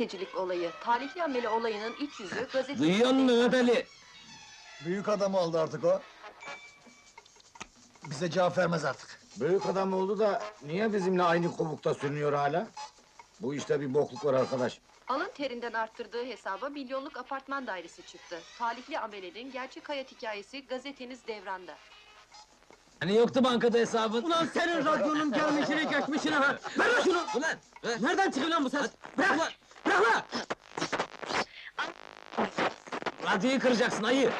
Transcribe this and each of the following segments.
gazetecilik olayı. Talihli ameli olayının iç yüzü gazetecilik... Duyuyor musun Ali? Büyük adam oldu artık o. Bize cevap vermez artık. Büyük adam oldu da niye bizimle aynı kovukta sürünüyor hala? Bu işte bir bokluk var arkadaş. Alın terinden arttırdığı hesaba milyonluk apartman dairesi çıktı. Talihli amelenin gerçek hayat hikayesi gazeteniz devranda. Hani yoktu bankada hesabın? Ulan senin radyonun gelmişini geçmişini ha! Ver lan şunu! Ulan! ver. Nereden çıkıyor lan bu ses? Bırak! Ulan! Bırak lan! Radyoyu kıracaksın ayı!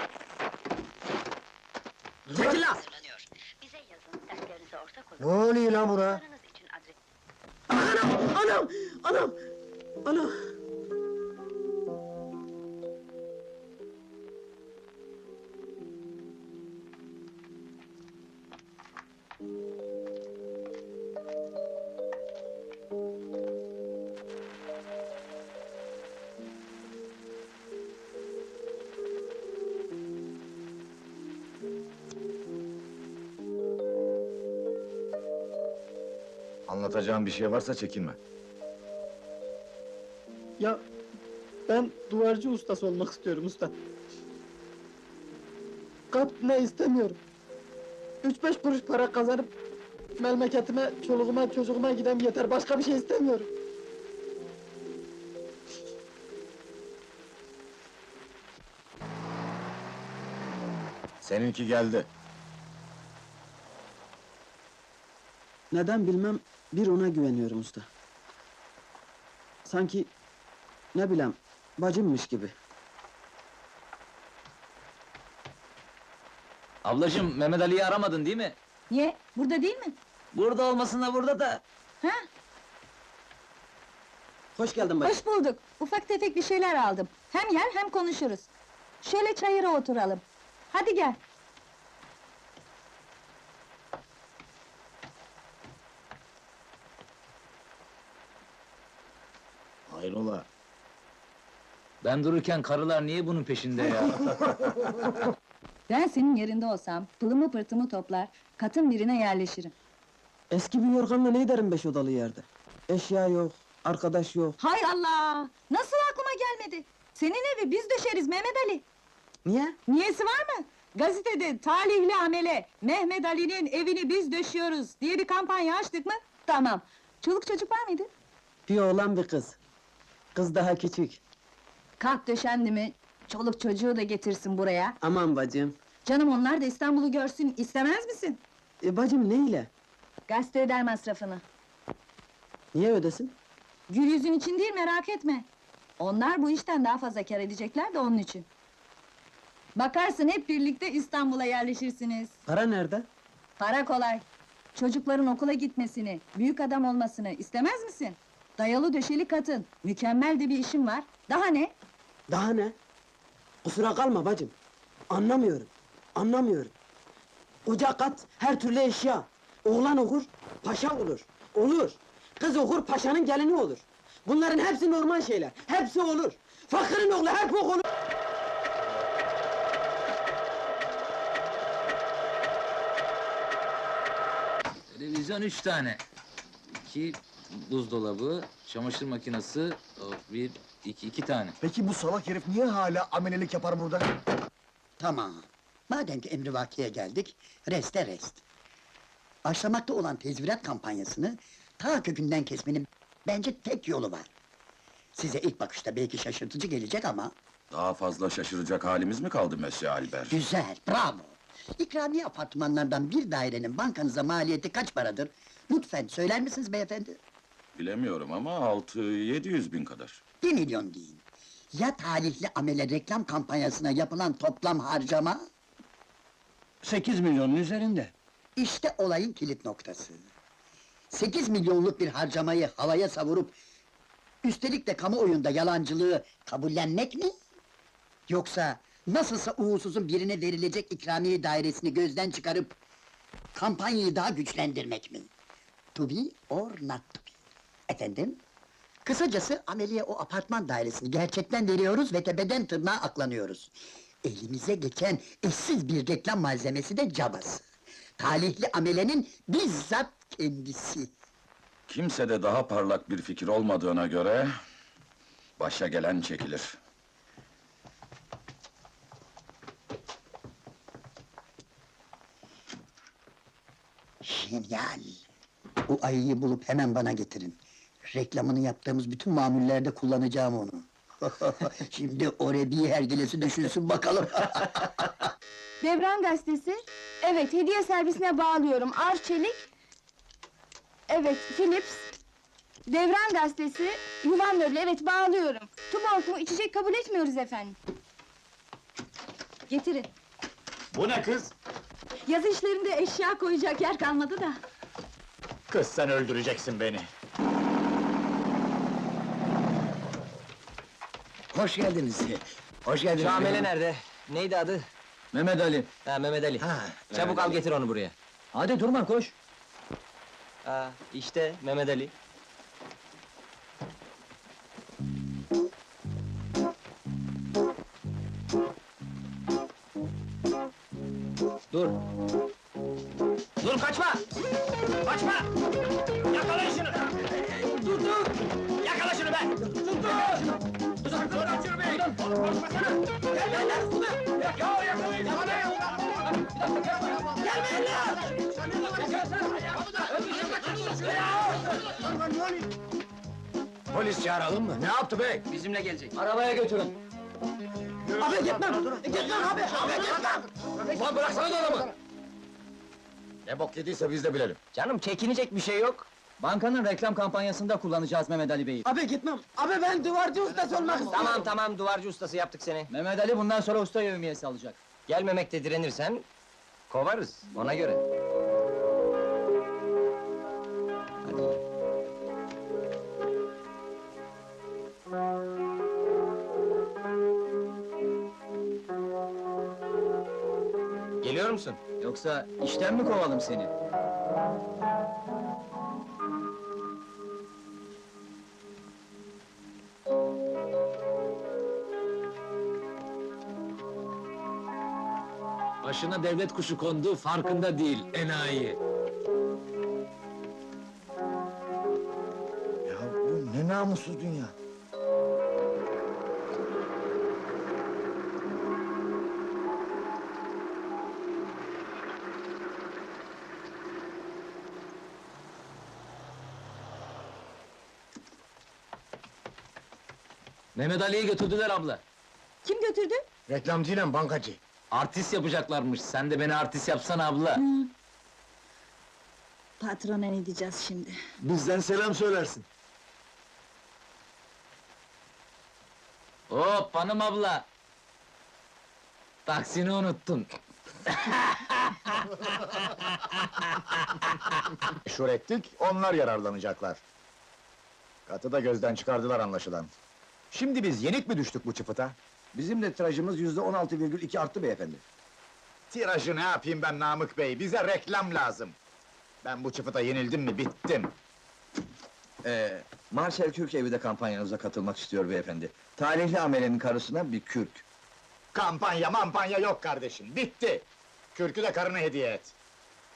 Çekil lan! hazırlanıyor. Bize yazın, dertlerinize ortak Ne olun. oluyor lan buna? Paranız için adres... Anam! Anam! Anam! Anam! Anlatacağım bir şey varsa çekinme. Ya ben duvarcı ustası olmak istiyorum usta. Kat ne istemiyorum. Üç beş kuruş para kazanıp memleketime, çoluğuma, çocuğuma gidem yeter. Başka bir şey istemiyorum. Seninki geldi. Neden bilmem bir ona güveniyorum usta. Sanki ne bileyim bacımmış gibi. Ablacığım Mehmet Ali'yi aramadın değil mi? Niye? Burada değil mi? Burada olmasına burada da. Hoş geldin bacım. Hoş bulduk. Ufak tefek bir şeyler aldım. Hem yer hem konuşuruz. Şöyle çayıra oturalım. Hadi gel. Ben dururken karılar niye bunun peşinde ya? Ben senin yerinde olsam pılımı pırtımı toplar, katın birine yerleşirim. Eski bir yorganla ne ederim beş odalı yerde? Eşya yok, arkadaş yok. Hay Allah! Nasıl aklıma gelmedi? Senin evi biz döşeriz Mehmet Ali. Niye? Niyesi var mı? Gazetede talihli amele Mehmet Ali'nin evini biz döşüyoruz diye bir kampanya açtık mı? Tamam. Çoluk çocuk var mıydı? Bir oğlan bir kız. Kız daha küçük. Kalk döşendi mi? Çoluk çocuğu da getirsin buraya. Aman bacım. Canım onlar da İstanbul'u görsün istemez misin? E bacım ne ile? Gazete öder masrafını. Niye ödesin? Gül yüzün için değil merak etme. Onlar bu işten daha fazla kar edecekler de onun için. Bakarsın hep birlikte İstanbul'a yerleşirsiniz. Para nerede? Para kolay. Çocukların okula gitmesini, büyük adam olmasını istemez misin? Dayalı döşeli katın, mükemmel de bir işim var. Daha ne? Daha ne? Kusura kalma bacım. Anlamıyorum. Anlamıyorum. Ocak kat, her türlü eşya. Oğlan okur, paşa olur. Olur. Kız okur, paşanın gelini olur. Bunların hepsi normal şeyler. Hepsi olur. Fakirin oğlu hep olur. Televizyon üç tane. İki buzdolabı, çamaşır makinesi, bir, iki, iki tane. Peki bu salak herif niye hala amelelik yapar burada? Tamam. Madem ki emrivakiye geldik, reste rest. Başlamakta olan tezvirat kampanyasını ta kökünden kesmenin bence tek yolu var. Size ilk bakışta belki şaşırtıcı gelecek ama Daha fazla şaşıracak halimiz mi kaldı Monsieur Albert? güzel, bravo. İkramiye apartmanlardan bir dairenin bankanıza maliyeti kaç paradır? Lütfen söyler misiniz beyefendi? Bilemiyorum ama altı yedi yüz bin kadar. Bir milyon deyin. Ya talihli amele reklam kampanyasına yapılan toplam harcama? 8 milyonun üzerinde. İşte olayın kilit noktası. 8 milyonluk bir harcamayı havaya savurup... ...üstelik de kamuoyunda yalancılığı kabullenmek mi? Yoksa nasılsa uğursuzun birine verilecek ikramiye dairesini gözden çıkarıp... ...kampanyayı daha güçlendirmek mi? To be or not to be? Efendim? Kısacası ameliye o apartman dairesini gerçekten veriyoruz ve tepeden tırnağa aklanıyoruz. Elimize geçen eşsiz bir reklam malzemesi de cabası. Talihli amelenin bizzat kendisi. Kimsede daha parlak bir fikir olmadığına göre... Başa gelen çekilir. Genial. Bu ayıyı bulup hemen bana getirin. Reklamını yaptığımız bütün mamullerde kullanacağım onu. Şimdi o Rebi hergelesi düşünsün bakalım. Devran gazetesi. Evet, hediye servisine bağlıyorum. Arçelik. Evet, Philips. Devran gazetesi. Yuvan möbülü, evet bağlıyorum. Tuborg mu? İçecek kabul etmiyoruz efendim. Getirin. Bu ne kız? Yazı işlerinde eşya koyacak yer kalmadı da. Kız sen öldüreceksin beni. Hoş geldiniz. Hoş geldiniz. Şamile nerede? Neydi adı? Mehmet Ali. Ha Mehmet Ali. Ha, Çabuk al getir onu buraya. Hadi durma koş. Ha işte Mehmet Ali. Dur. Dur kaçma! Kaçma! Yakala şunu! Dur dur! Yakala şunu be! Dur dur! Polis çağıralım mı? Ne yaptı bey? Bizimle gelecek. Arabaya götürün. Abi gitmem. Gitmem abi. Abi gitmem. Ulan bıraksana da adamı! Ne bok yediyse biz de bilelim. Canım çekinecek bir şey yok. Bankanın reklam kampanyasında kullanacağız Mehmet Ali Bey'i. Abi gitmem. Abi ben duvarcı ustası olmak istiyorum. Tamam tamam duvarcı ustası yaptık seni. Mehmet Ali bundan sonra usta yevmiyesi alacak. Gelmemekte direnirsen kovarız ona göre. Hadi. Geliyor musun? Yoksa işten mi kovalım seni? Başına devlet kuşu kondu, farkında değil, enayi. Ya bu ne namussuz dünya. Mehmet Ali'yi götürdüler abla. Kim götürdü? Reklamcıyla bankacı. Artist yapacaklarmış, sen de beni artist yapsana abla. Patrona ne diyeceğiz şimdi? Bizden selam söylersin. Hop hanım abla! Taksini unuttun. Meşhur ettik, onlar yararlanacaklar. Katı da gözden çıkardılar anlaşılan. Şimdi biz yenik mi düştük bu çıpıta? Bizim de tirajımız yüzde on altı virgül iki arttı beyefendi. Tirajı ne yapayım ben Namık Bey, bize reklam lazım. Ben bu çıpıta yenildim mi bittim. Ee, Marcel Kürk evi de kampanyanıza katılmak istiyor beyefendi. Talihli amelenin karısına bir kürk. Kampanya mampanya yok kardeşim, bitti! Kürkü de karına hediye et.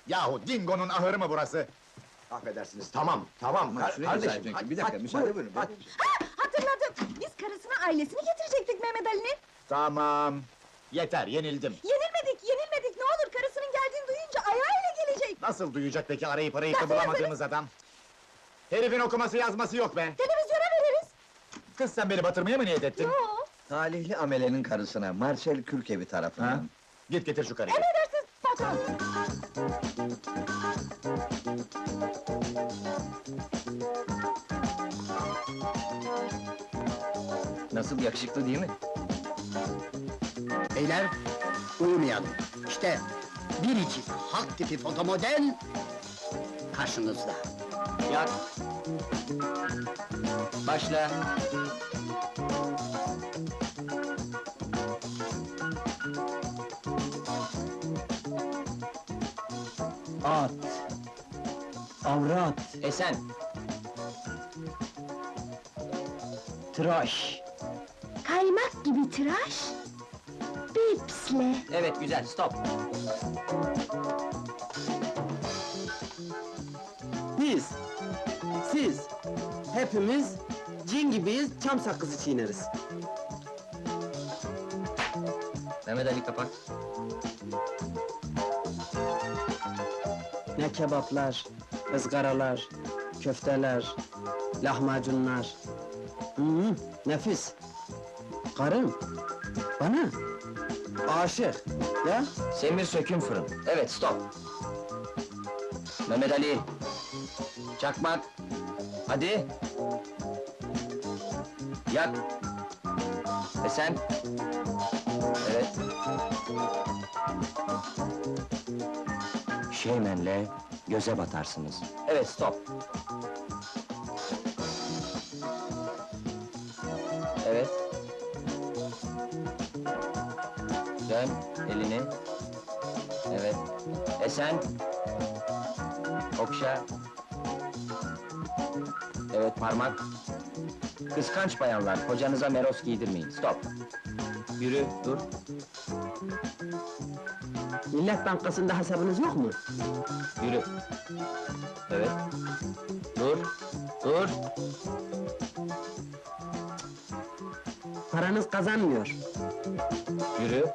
Yahu Dingo'nun ahırı mı burası? Affedersiniz, tamam, tamam. Ama şuraya kardeşim, hadi, bir dakika, hadi, müsaade buyurun, buyurun. hadi. Hatırladım. Karısını ailesini getirecektik Mehmet Ali'nin. Tamam, yeter, yenildim. Yenilmedik, yenilmedik. Ne olur karısının geldiğini duyunca ayağıyla gelecek. Nasıl duyacak peki arayıp arayıp da bulamadığımız adam? Herifin okuması yazması yok be! Televizyona veririz. Kız sen beni batırmaya mı niyet ettin? Oo, Talihli amelenin karısına Marcel Kürk evi Ha? tarafından. Git getir şu karıyı. emredersiniz patron. Nasıl yakışıklı değil mi? Beyler, uyumayalım. İşte biricik halk tipi fotomodel karşınızda. Yak. Başla. At. Avrat. Esen. Tıraş. Kaymak gibi tıraş. Bipsle. Evet güzel stop. Biz. Siz. Hepimiz cin gibiyiz, çam sakızı çiğneriz. Mehmet Ali kapak. Ne kebaplar, ızgaralar, köfteler, lahmacunlar. Hmm, nefis. Karım, bana aşık. Ya, Semir söküm fırın. Evet, stop. Mehmet Ali. Çakmak. Hadi. Yak. Ve sen. Evet. Şeymenle göze batarsınız. Evet, stop. Esen. Okşa. Evet parmak. Kıskanç bayanlar, kocanıza meros giydirmeyin. Stop. Yürü, dur. Millet Bankası'nda hesabınız yok mu? Yürü. Evet. Dur. Dur. Paranız kazanmıyor. Yürü.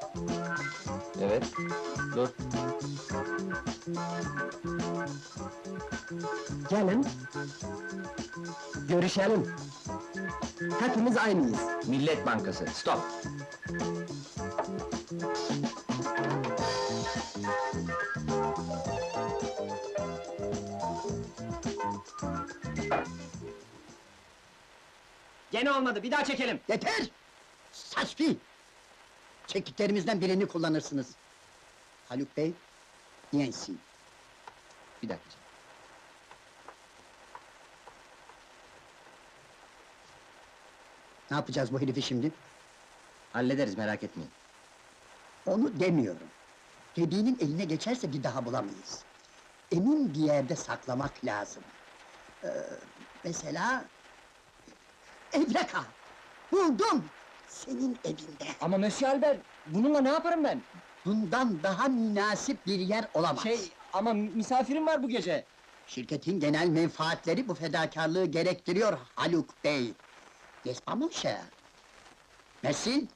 Evet. Dur. Gelin. Görüşelim. Hepimiz aynıyız. Millet Bankası. Stop. Gene olmadı. Bir daha çekelim. Yeter! Saçfi! Çektiklerimizden birini kullanırsınız. Haluk Bey, yensin. Bir dakika. Ne yapacağız bu herifi şimdi? Hallederiz merak etmeyin. Onu demiyorum. Dediğinin eline geçerse bir daha bulamayız. Emin bir yerde saklamak lazım. Ee, mesela... Evreka! Buldum! Senin evinde. Ama Monsieur Albert, bununla ne yaparım ben? Bundan daha münasip bir yer olamaz. Şey, ama misafirim var bu gece. Şirketin genel menfaatleri bu fedakarlığı gerektiriyor Haluk Bey. Cher? Merci.